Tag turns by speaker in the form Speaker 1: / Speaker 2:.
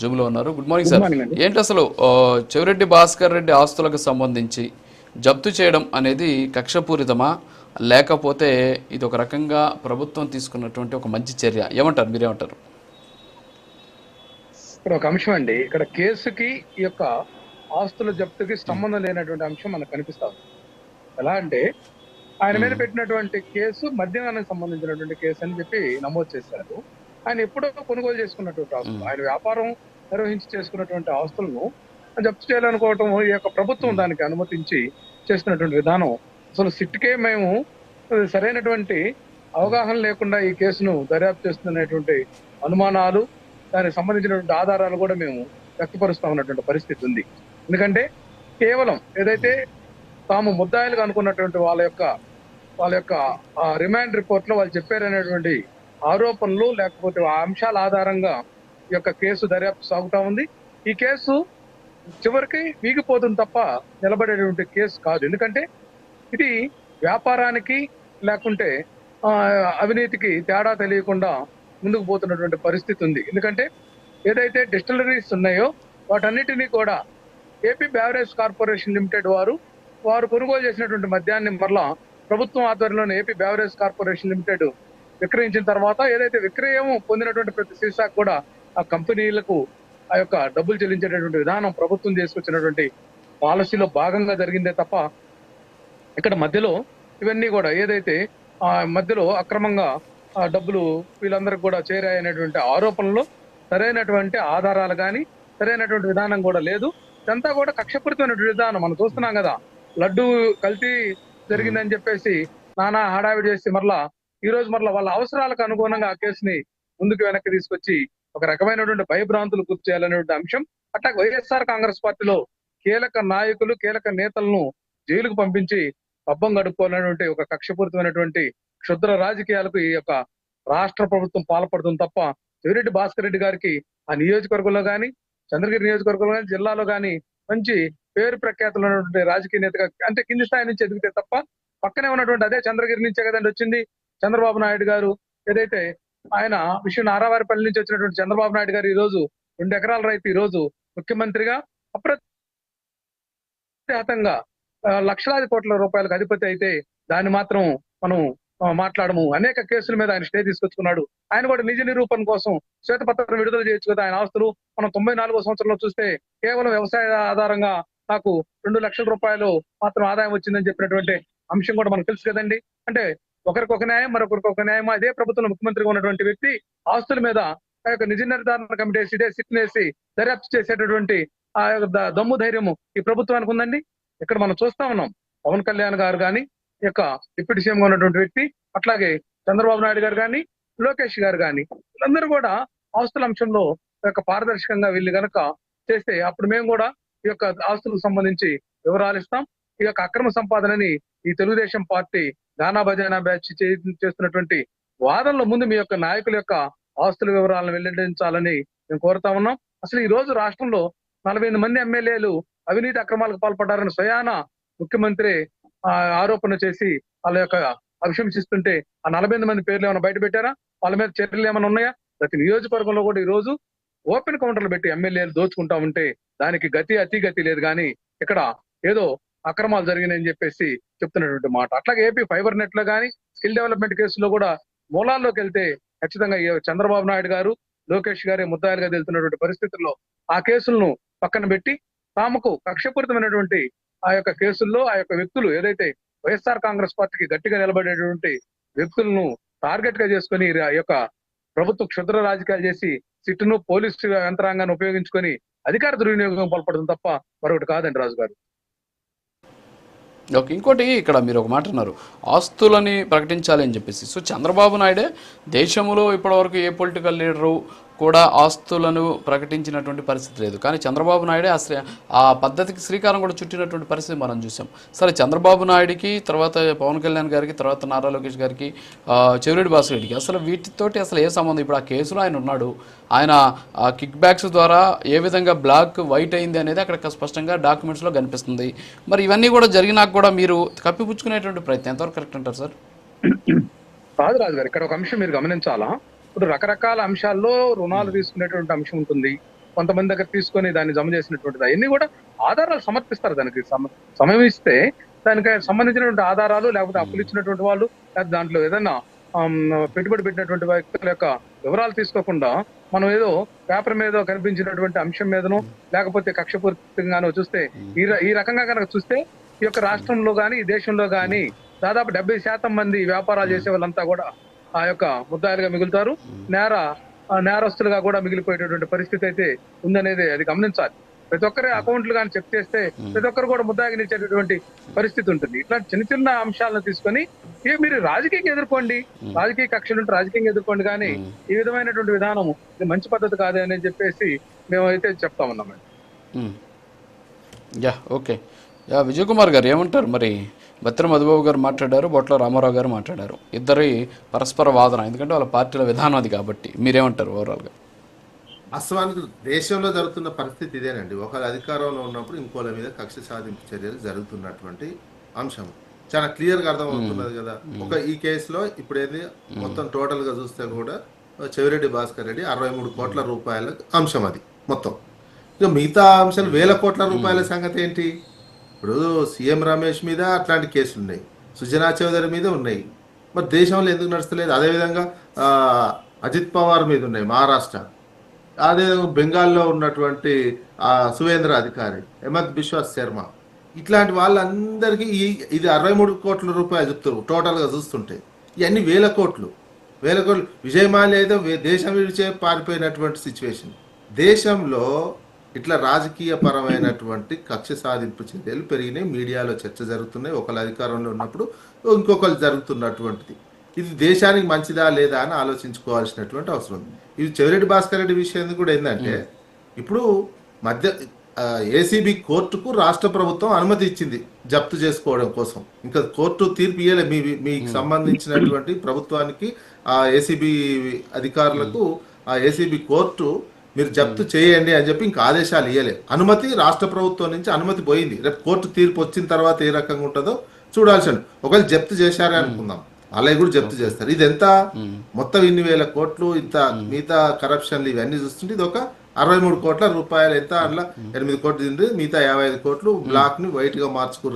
Speaker 1: జూమ్లో ఉన్నారు. Good morning sir. ఏంటి అసలు చెవిరెడ్డి భాస్కర్ రెడ్డి ఆస్తులకు సంబంధించి జప్తు చేయడం అనేది కక్షపూరితమా? లేకపోతే ఇది ఒక రకంగా ప్రభుత్వం తీసుకున్నటువంటి ఒక మంచి చర్య. ఏమంటారు? మీరేమంటారు?
Speaker 2: ఇక్కడ ఒక అంశం అండి. ఇక్కడ కేసుకి ఈ యొక్క ఆస్తుల జప్తుకి సంబంధం లేనటువంటి అంశం మనకు కనిపిస్తా ఎలా అంటే ఆయన మీద పెట్టినటువంటి కేసు మద్యానికి సంబంధించినటువంటి కేసు అని చెప్పి నమోదు చేశారు. ఆయన ఎప్పుడో కొనుగోలు చేసుకున్నటువంటి ఆస్తులు ఆయన వ్యాపారం నిర్వహించి చేసుకున్నటువంటి ఆస్తులను జప్తు చేయాలనుకోవటం ఈ యొక్క ప్రభుత్వం దానికి అనుమతించి చేస్తున్నటువంటి విధానం. అసలు సిట్కే మేము సరైనటువంటి అవగాహన లేకుండా ఈ కేసును దర్యాప్తు చేస్తున్నటువంటి అనుమానాలు దానికి సంబంధించినటువంటి ఆధారాలు కూడా మేము వ్యక్తపరుస్తా ఉన్నటువంటి పరిస్థితి ఉంది. ఎందుకంటే కేవలం ఏదైతే తాము ముద్దాయిలుగా అనుకున్నటువంటి వాళ్ళ యొక్క వాళ్ళ యొక్క రిమాండ్ రిపోర్ట్లో వాళ్ళు చెప్పారనేటువంటి ఆరోపణలు లేకపోతే ఆ అంశాల ఆధారంగా ఈ యొక్క కేసు దర్యాప్తు సాగుతా ఉంది. ఈ కేసు చివరికి వీగిపోతుంది తప్ప నిలబడేటువంటి కేసు కాదు. ఎందుకంటే ఇది వ్యాపారానికి లేకుంటే అవినీతికి తేడా తెలియకుండా ముందుకు పోతున్నటువంటి పరిస్థితి ఉంది. ఎందుకంటే ఏదైతే డిస్టిలరీస్ ఉన్నాయో వాటన్నిటినీ కూడా ఏపీ బ్యావరేజ్ కార్పొరేషన్ లిమిటెడ్ వారు వారు కొనుగోలు చేసినటువంటి మద్యాన్ని మరలా ప్రభుత్వం ఆధ్వర్యంలోని ఏపీ బ్యావరేజ్ కార్పొరేషన్ లిమిటెడ్ విక్రయించిన తర్వాత ఏదైతే విక్రయం పొందినటువంటి ప్రతి సీసాకు కూడా ఆ కంపెనీలకు ఆ యొక్క డబ్బులు చెల్లించేటటువంటి విధానం ప్రభుత్వం తీసుకొచ్చినటువంటి పాలసీలో భాగంగా జరిగిందే తప్ప ఇక్కడ మధ్యలో ఇవన్నీ కూడా ఏదైతే ఆ మధ్యలో అక్రమంగా ఆ డబ్బులు వీళ్ళందరికి కూడా చేరాయనేటువంటి ఆరోపణలు సరైనటువంటి ఆధారాలు కానీ సరైనటువంటి విధానం కూడా లేదు. ఇదంతా కూడా కక్షపూరితమైనటువంటి విధానం. మనం చూస్తున్నాం కదా లడ్డు కల్తీ జరిగిందని చెప్పేసి నానా హడావిడి చేసి మరలా ఈ రోజు మరలా వాళ్ళ అవసరాలకు అనుగుణంగా ఆ కేసుని ముందుకు వెనక్కి తీసుకొచ్చి ఒక రకమైనటువంటి భయభ్రాంతులు గుర్తు చేయాలనేటువంటి అంశం. అట్లా వైఎస్ఆర్ కాంగ్రెస్ పార్టీలో కీలక నాయకులు కీలక నేతలను జైలుకు పంపించి పబ్బం గడుపుకోవాలనేటువంటి ఒక కక్షపూరితమైనటువంటి క్షుద్ర రాజకీయాలకు ఈ యొక్క రాష్ట్ర ప్రభుత్వం పాల్పడుతుంది తప్ప చెవిరెడ్డి భాస్కర్ రెడ్డి గారికి ఆ నియోజకవర్గంలో గాని చంద్రగిరి నియోజకవర్గంలో గాని జిల్లాలో కానీ మంచి పేరు ప్రఖ్యాతులు ఉన్నటువంటి రాజకీయ నేతగా అంటే కింది స్థాయి నుంచి ఎదిగితే తప్ప పక్కనే ఉన్నటువంటి అదే చంద్రగిరి నుంచే కదండి వచ్చింది. చంద్రబాబు నాయుడు గారు ఏదైతే ఆయన విషయం నారావారిపల్లి నుంచి వచ్చినటువంటి చంద్రబాబు నాయుడు గారు ఈ రోజు రెండు ఎకరాల రైతు ఈ రోజు ముఖ్యమంత్రిగా అప్రత్యాతంగా లక్షలాది కోట్ల రూపాయలకు అధిపతి అయితే దాన్ని మాత్రం మనం మాట్లాడము. అనేక కేసుల మీద ఆయన స్టే తీసుకొచ్చుకున్నాడు. ఆయన కూడా నిజ నిరూపణ కోసం శ్వేతపత్రం విడుదల చేయొచ్చు కదా ఆయన ఆస్తులు. మనం తొంభై నాలుగో సంవత్సరంలో చూస్తే కేవలం వ్యవసాయ ఆధారంగా నాకు రెండు లక్షల రూపాయలు మాత్రం ఆదాయం వచ్చిందని చెప్పినటువంటి అంశం కూడా మనకు తెలుసు కదండి. అంటే ఒకరికి ఒక న్యాయం మరొకరికి ఒక న్యాయం. అదే ప్రభుత్వంలో ముఖ్యమంత్రిగా ఉన్నటువంటి వ్యక్తి ఆస్తుల మీద ఆ యొక్క నిజ నిర్ధారణ కమిటీ వేసి ఇదే సిట్ వేసి దర్యాప్తు చేసేటటువంటి ఆ యొక్క దమ్ము ధైర్యము ఈ ప్రభుత్వానికి ఉందండి ఇక్కడ మనం చూస్తా ఉన్నాం. పవన్ కళ్యాణ్ గారు కానీ ఈ యొక్క డిప్యూటీ సీఎంగా ఉన్నటువంటి వ్యక్తి అట్లాగే చంద్రబాబు నాయుడు గారు కానీ లోకేష్ గారు కానీ వీళ్ళందరూ కూడా ఆస్తుల అంశంలో ఈ యొక్క పారదర్శకంగా వెళ్ళి గనక చేస్తే అప్పుడు మేము కూడా ఈ యొక్క ఆస్తులకు సంబంధించి వివరాలు ఇస్తాం. ఈ యొక్క అక్రమ సంపాదనని ఈ తెలుగుదేశం పార్టీ గానా బజానా బ్యాచ్ చేస్తున్నటువంటి వారంలో ముందు మీ యొక్క నాయకుల యొక్క ఆస్తుల వివరాలను వెల్లడించాలని మేము కోరుతా ఉన్నాం. అసలు ఈ రోజు రాష్ట్రంలో నలభై మంది ఎమ్మెల్యేలు అవినీతి అక్రమాలకు పాల్పడ్డారని స్వయాన ముఖ్యమంత్రి ఆ, ఆరోపణ చేసి వాళ్ళ యొక్క అభిశంసిస్తుంటే ఆ నలభై మంది పేర్లు ఏమైనా బయట పెట్టారా వాళ్ళ మీద చర్యలు ఏమైనా ఉన్నాయా? ప్రతి నియోజకవర్గంలో కూడా ఈ రోజు ఓపెన్ కౌంటర్లు పెట్టి ఎమ్మెల్యేలు దోచుకుంటా ఉంటే దానికి గతి అతి గతి లేదు. కానీ ఇక్కడ ఏదో అక్రమాలు జరిగినాయని చెప్పేసి చెప్తున్నటువంటి మాట. అట్లాగే ఏపీ ఫైబర్ నెట్లో కానీ స్కిల్ డెవలప్మెంట్ కేసులో కూడా మూలాల్లోకి వెళ్తే ఖచ్చితంగా చంద్రబాబు నాయుడు గారు లోకేష్ గారే ముద్దాయిలుగా తెలుతున్నటువంటి పరిస్థితుల్లో ఆ కేసులను పక్కన పెట్టి తాముకు కక్షపూరితమైనటువంటి ఆ యొక్క కేసుల్లో ఆ యొక్క వ్యక్తులు ఏదైతే వైఎస్ఆర్ కాంగ్రెస్ పార్టీకి గట్టిగా నిలబడేటువంటి వ్యక్తులను టార్గెట్గా చేసుకుని ఆ యొక్క ప్రభుత్వ క్షుద్ర రాజకీయాలు చేసి సిట్టును పోలీసు యంత్రాంగాన్ని ఉపయోగించుకొని అధికార దుర్వినియోగం పాల్పడడం తప్ప మరొకటి కాదండి రాజు గారు
Speaker 1: ఓకే ఇంకోటి ఇక్కడ మీరు ఒక మాట అన్నారు. ఆస్తులని ప్రకటించాలి అని చెప్పేసి. సో చంద్రబాబు నాయుడే దేశంలో ఇప్పటివరకు ఏ పొలిటికల్ లీడరు కూడా ఆస్తులను ప్రకటించినటువంటి పరిస్థితి లేదు. కానీ చంద్రబాబు నాయుడే ఆ ఆ పద్ధతికి శ్రీకారం కూడా చుట్టినటువంటి పరిస్థితి మనం చూసాం. సరే చంద్రబాబు నాయుడికి తర్వాత పవన్ కళ్యాణ్ గారికి తర్వాత నారా లోకేష్ గారికి చెవిరెడ్డి భాస్కర్ రెడ్డికి అసలు వీటితోటి అసలు ఏ సంబంధం? ఇప్పుడు ఆ కేసులో ఆయన ఉన్నాడు. ఆయన ఆ కిక్ బ్యాక్స్ ద్వారా ఏ విధంగా బ్లాక్ వైట్ అయింది అనేది అక్కడ స్పష్టంగా డాక్యుమెంట్స్లో కనిపిస్తుంది. మరి ఇవన్నీ కూడా జరిగినాక కూడా మీరు కప్పిపుచ్చుకునేటువంటి ప్రయత్నం ఎంతవరకు కరెక్ట్ అంటారు సార్?
Speaker 2: కాదు రాజు గారు ఇక్కడ ఒక అంశం మీరు గమనించాలా? ఇప్పుడు రకరకాల అంశాల్లో రుణాలు తీసుకునేటువంటి అంశం ఉంటుంది. కొంతమంది దగ్గర తీసుకొని దాన్ని జమ చేసినటువంటిది. అవన్నీ కూడా ఆధారాలు సమర్పిస్తారు దానికి. సమ- సమయం ఇస్తే దానికి సంబంధించినటువంటి ఆధారాలు లేకపోతే అప్పులు ఇచ్చినటువంటి వాళ్ళు లేకపోతే దాంట్లో ఏదైనా పెట్టుబడి పెట్టినటువంటి వ్యక్తుల యొక్క వివరాలు తీసుకోకుండా మనం ఏదో పేపర్ మీద కనిపించినటువంటి అంశం మీదనో లేకపోతే కక్షపూరితంగానో చూస్తే ఈ ఈ రకంగా కనుక చూస్తే ఈ యొక్క రాష్ట్రంలో గాని ఈ దేశంలో గాని దాదాపు డెబ్బై శాతం మంది వ్యాపారాలు చేసే వాళ్ళంతా కూడా ఆ యొక్క ముద్దాయిలుగా మిగులుతారు. నేర నేరస్తులుగా కూడా మిగిలిపోయేటటువంటి పరిస్థితి అయితే ఉందనేది అది గమనించాలి. ప్రతి ఒక్కరి అకౌంట్లు కానీ చెక్ చేస్తే ప్రతి ఒక్కరు కూడా ముద్దాయిగా నిలిచేటటువంటి పరిస్థితి ఉంటుంది. ఇట్లాంటి చిన్న చిన్న అంశాలను తీసుకొని ఇవి మీరు రాజకీయంగా ఎదుర్కోండి. రాజకీయ కక్షలు ఉంటే రాజకీయంగా ఎదుర్కోండి కానీ ఈ విధమైనటువంటి విధానం ఇది మంచి పద్ధతి కాదు అని చెప్పేసి మేమైతే చెప్తా ఉన్నాం
Speaker 1: మ్మ్. Yeah okay. Yeah Vijay Kumar గారు ఏమంటారు మరి? బత్తిన మధుబాబు గారు మాట్లాడారు బొట్ల రామారావు గారు మాట్లాడారు. ఇద్దరి పరస్పర వాదన ఎందుకంటే వాళ్ళ పార్టీల విధానం అది కాబట్టి. మీరేమంటారు ఓవరాల్గా
Speaker 3: వాస్తవానికి దేశంలో జరుగుతున్న పరిస్థితి ఇదేనండి. ఒకరు అధికారంలో ఉన్నప్పుడు ఇంకోళ్ళ మీద కక్ష సాధింపు చర్యలు జరుగుతున్నటువంటి అంశం. చాలా క్లియర్గా అర్థమవుతున్నది కదా. ఒక ఈ కేసులో ఇప్పుడు ఏంది మొత్తం టోటల్గా చూస్తే కూడా చెవిరెడ్డి భాస్కర్ రెడ్డి అరవై మూడు కోట్ల రూపాయల అంశం అది మొత్తం. ఇక మిగతా అంశాలు వేల కోట్ల రూపాయల సంగతి ఏంటి? ఇప్పుడు సీఎం రమేష్ మీద అట్లాంటి కేసులు ఉన్నాయి సుజనా చౌదరి మీద ఉన్నాయి. మరి దేశంలో ఎందుకు నడుస్తలేదు? అదేవిధంగా అజిత్ పవార్ మీద ఉన్నాయి మహారాష్ట్ర. అదేవిధంగా బెంగాల్లో ఉన్నటువంటి సువేంద్ర అధికారి హేమంత్ బిశ్వాస్ శర్మ. ఇట్లాంటి వాళ్ళందరికీ ఈ ఇది అరవై మూడు కోట్ల రూపాయలు చెప్తారు టోటల్గా చూస్తుంటే. ఇవన్నీ వేల కోట్లు. వేల కోట్లు. విజయమాల్య అయితే దేశం విడిచే పారిపోయినటువంటి సిచ్యువేషన్. దేశంలో ఇట్లా రాజకీయ పరమైనటువంటి కక్ష సాధింపు చర్యలు పెరిగినాయి. మీడియాలో చర్చ జరుగుతున్నాయి. ఒకళ్ళు అధికారంలో ఉన్నప్పుడు ఇంకొకరు జరుగుతున్నటువంటిది. ఇది దేశానికి మంచిదా లేదా అని ఆలోచించుకోవాల్సినటువంటి అవసరం ఉంది. ఇది చెవిరెడ్డి భాస్కర్ రెడ్డి విషయం కూడా ఏంటంటే ఇప్పుడు మధ్య ఏసీబీ కోర్టుకు రాష్ట్ర ప్రభుత్వం అనుమతి ఇచ్చింది జప్తు చేసుకోవడం కోసం. ఇంకా కోర్టు తీర్పు ఇయ్యలే. మీ మీకు సంబంధించినటువంటి ప్రభుత్వానికి ఆ ఏసీబీ అధికారులకు ఆ ఏసీబీ కోర్టు మీరు జప్తు చేయండి అని చెప్పి ఇంకా ఆదేశాలు ఇవ్వలే అనుమతి రాష్ట్ర ప్రభుత్వం నుంచి అనుమతి పోయింది. రేపు కోర్టు తీర్పు వచ్చిన తర్వాత ఏ రకంగా ఉంటుందో చూడాల్సి ఉంది. ఒకవేళ జప్తు చేశారే అనుకుందాం. అలాగే కూడా జప్తు చేస్తారు. ఇది ఎంత మొత్తం ఇన్ని వేల కోట్లు ఇంత మిగతా కరప్షన్లు ఇవన్నీ చూస్తుంటే ఇది ఒక అరవై మూడు కోట్ల రూపాయలు. ఎంత? అట్లా ఎనిమిది కోట్లు తింది మిగతా యాభై ఐదు కోట్లు బ్లాక్ని వైట్గా మార్చుకున్నారు